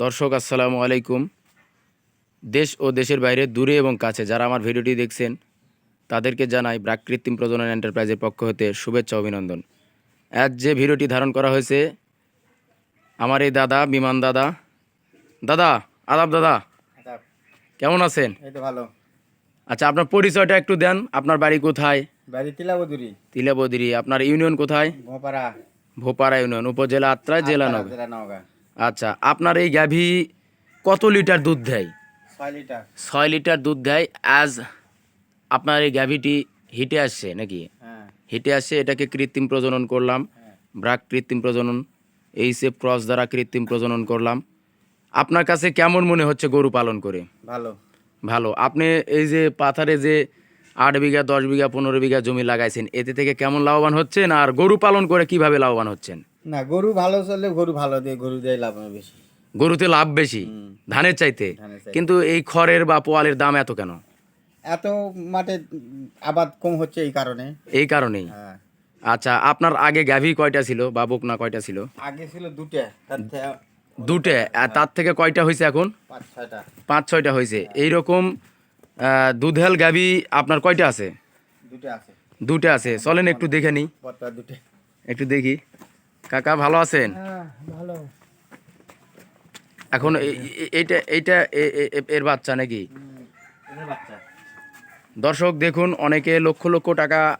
দর্শক আসসালামু আলাইকুম। দেশ ও দেশের বাইরে দূরে এবং কাছে যারা আমার ভিডিওটি দেখছেন তাদেরকে জানাই ব্রাক কৃত্রিম প্রজনন এন্টারপ্রাইজের পক্ষ হতে শুভেচ্ছা অভিনন্দন। আজ যে ভিডিওটি ধারণ করা হয়েছে আমার এই দাদা বিমান দাদা। দাদা আদাব দাদা। কেমন আছেন? ভালো। আচ্ছা আপনার পরিচয়টা একটু দেন। আপনার বাড়ি কোথায়? বাড়ি তিলাবদুরি। তিলাবদিরি। আপনার ইউনিয়ন কোথায়? গোপাড়া ভোপারা ইউনিয়ন উপজেলা আত্রাই জেলা নগর। আচ্ছা আপনার এই গাভী কত লিটার দুধ দেয়? ছয় লিটার। ছয় লিটার দুধ দেয় আজ আপনার এই গাভীটি হিটে আসছে নাকি? হ্যাঁ। হিটে আসছে এটাকে কৃত্রিম প্রজনন করলাম ব্রাক কৃত্রিম প্রজনন এইসেফ ক্রস দ্বারা কৃত্রিম প্রজনন করলাম। আপনার কাছে কেমন মনে হচ্ছে গরু পালন করে? ভালো। ভালো। আপনি এই যে পাথারে যে আট বিঘা দশ বিঘা পনেরো বিঘা জমি লাগাইছেন এতে থেকে কেমন লাভবান হচ্ছেন? আর গরু পালন করে কীভাবে লাভবান হচ্ছেন? না গরু ভালো চললে গরু ভালো দিয়ে গরু দিয়ে লাভ বেশি। গরুতে লাভ বেশি ধানের চাইতে। কিন্তু এই খড়ের বা পোয়ালের দাম এত কেন? এত মাঠে আবাদ কম হচ্ছে এই কারণে। এই কারণেই। হ্যাঁ। আচ্ছা আপনার আগে গাভী কয়টা ছিল বা বকনা কয়টা ছিল? আগে ছিল দুটা তার থেকে দুটে আর তার থেকে কয়টা হয়েছে এখন? পাঁচ ছয়টা। হয়েছে। এইরকম আহ, দুধেল গাভী আপনার কয়টা আছে? দুটা আছে। দুটো আছে। চলেন একটু দেখে নিই একটু দেখি। কাকা ভালো আছেন? হ্যাঁ ভালো। এখন এই- এই- এইটা এইটা এর বাচ্চা নাকি? বাচ্চা। দর্শক দেখুন অনেকে লক্ষ লক্ষ টাকা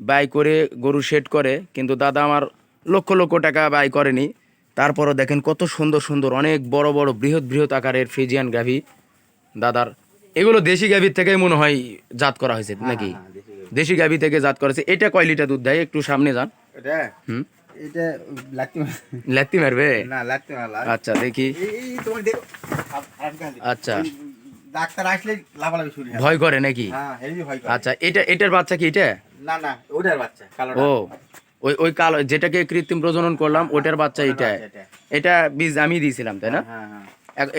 ব্যয় করে গরু শেড করে কিন্তু দাদা আমার লক্ষ লক্ষ টাকা ব্যয় করেনি। তারপরও দেখেন কত সুন্দর সুন্দর অনেক বড় বড় বৃহৎ বৃহৎ আকারের ফ্রিজিয়ান গাভি দাদার। এগুলো দেশি গাভীর থেকেই মনে হয় জাত করা হয়েছে নাকি? হ্যাঁ, দেশি গাভী থেকে জাত করেছে। এটা কয় লিটার দুধ দেয়? একটু সামনে যান। এটা? হুম? এটা লেত্তি মারবে? না না আচ্ছা দেখি। এই তোমার দেখো। আচ্ছা। ডাক্তার আসলে লাফালাফি শুরু হয় ভয় করে নাকি? হ্যাঁ হেভি ভয় করে। আচ্ছা এটা এটার বাচ্চা কি এটা? না না ওটার বাচ্চা কালোটা। ও ওই ওই কালো যেটাকে কৃত্রিম প্রজনন করলাম ওটার বাচ্চা এটা। এটা। বীজ আমি দিয়েছিলাম তাই না? হ্যাঁ হ্যাঁ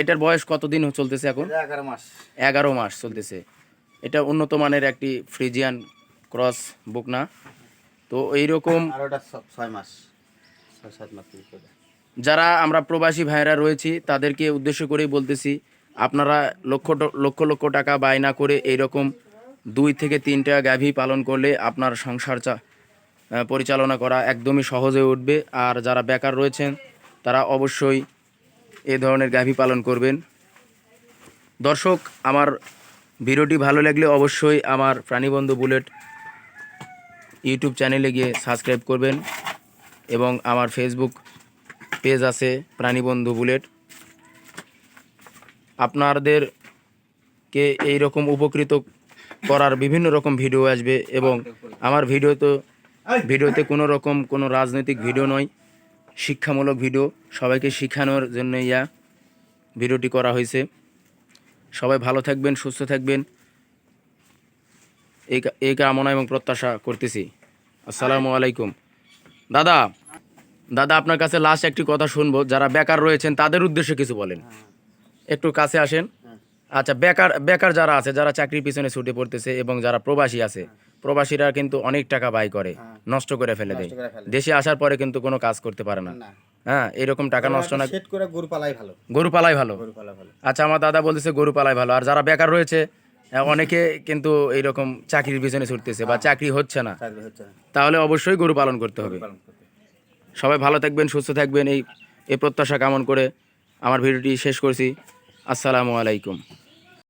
এটার বয়স কতদিন চলতেছে এখন? এগারো মাস। এগারো মাস চলতেছে। এটা উন্নত মানের একটি ফ্রিজিয়ান ক্রস বুকনা। তো এইরকম ছয় মাস ছয় সাত মাস যারা আমরা প্রবাসী ভাইরা রয়েছি তাদেরকে উদ্দেশ্য করেই বলতেছি আপনারা লক্ষ লক্ষ লক্ষ টাকা বায়না করে এইরকম দুই থেকে তিনটা গাভী পালন করলে আপনার সংসার চা পরিচালনা করা একদমই সহজ হয়ে উঠবে। আর যারা বেকার রয়েছেন তারা অবশ্যই এ ধরনের গাভী পালন করবেন। দর্শক আমার ভিডিওটি ভালো লাগলে অবশ্যই আমার প্রাণীবন্ধু বুলেট ইউটিউব চ্যানেলে গিয়ে সাবস্ক্রাইব করবেন এবং আমার ফেসবুক পেজ আছে প্রাণীবন্ধু বুলেট। আপনাদেরকে এই রকম উপকৃত করার বিভিন্ন রকম ভিডিও আসবে এবং আমার ভিডিও তো ভিডিওতে কোনো রকম কোনো রাজনৈতিক ভিডিও নয়, শিক্ষামূলক ভিডিও সবাইকে শেখানোর জন্য ইয়া ভিডিওটি করা হয়েছে। সবাই ভালো থাকবেন, সুস্থ থাকবেন। এই এই কামনা এবং প্রত্যাশা করতেছি। আসসালামু আলাইকুম। দাদা দাদা আপনার কাছে লাস্ট একটি কথা শুনব। যারা বেকার রয়েছেন তাদের উদ্দেশ্যে কিছু বলেন। একটু কাছে আসেন। আচ্ছা বেকার বেকার যারা আছে যারা চাকরির পিছনে ছুটে পড়তেছে এবং যারা প্রবাসী আছে প্রবাসীরা কিন্তু অনেক টাকা ব্যয় করে নষ্ট করে ফেলে দেয়। দেশে আসার পরে কিন্তু কোনো কাজ করতে পারে না। হ্যাঁ এরকম টাকা নষ্ট না গরু পালাই ভালো। গরু পালাই ভালো। আচ্ছা আমার দাদা বলতেছে গরু পালাই ভালো। আর যারা বেকার রয়েছে অনেকে কিন্তু এইরকম চাকরির পিছনে ছুটতেছে বা চাকরি হচ্ছে না। চাকরি হচ্ছে না। তাহলে অবশ্যই গরু পালন করতে হবে। সবাই ভালো থাকবেন সুস্থ থাকবেন। এই এই প্রত্যাশা কামন করে আমার ভিডিওটি শেষ করছি। আসসালামু আলাইকুম।